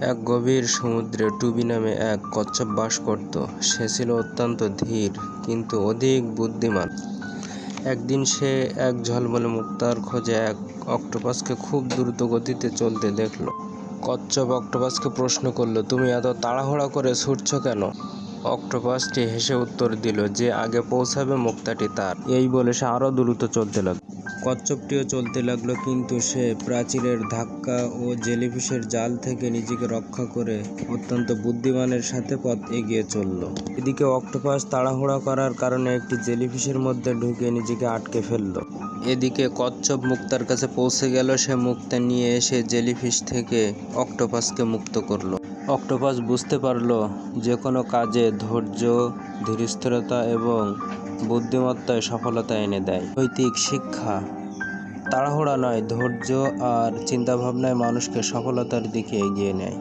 এক গভীর সমুদ্রে টুবি নামে এক কচ্ছপ বাস করত। সে ছিল অত্যন্ত ধীর, কিন্তু অধিক বুদ্ধিমান। একদিন সে এক ঝলমলে মুক্তার খোঁজে এক অক্টোপাসকে খুব দ্রুত গতিতে চলতে দেখল। কচ্ছপ অক্টোপাসকে প্রশ্ন করল, তুমি এত তাড়াহুড়া করে ছুটছ কেন? অক্টোপাসটি হেসে উত্তর দিল যে, আগে পৌঁছাবে মুক্তাটি তার। এই বলে সে আরও দ্রুত চলতে লাগল। কচ্ছপটিও চলতে লাগল, কিন্তু সে প্রাচীরের ধাক্কা ও জেলিফিশের জাল থেকে নিজেকে রক্ষা করে অত্যন্ত বুদ্ধিমানের সাথে পথ এগিয়ে চলল। এদিকে অক্টোপাস তাড়াহুড়া করার কারণে একটি জেলিফিশের মধ্যে ঢুকে নিজেকে আটকে ফেলল। এদিকে কচ্ছপ মুক্তার কাছে পৌঁছে গেল, সে মুক্তা নিয়ে এসে জেলিফিশ থেকে অক্টোপাসকে মুক্ত করল। অক্টোপাস বুঝতে পারল যে কোনো কাজে ধৈর্য, ধীরস্থিরতা এবং বুদ্ধিমত্তায় সফলতা এনে দেয়। নৈতিক শিক্ষা তাড়াহুড়া নয়, ধৈর্য আর চিন্তাভাবনায় মানুষকে সফলতার দিকে এগিয়ে নেয়।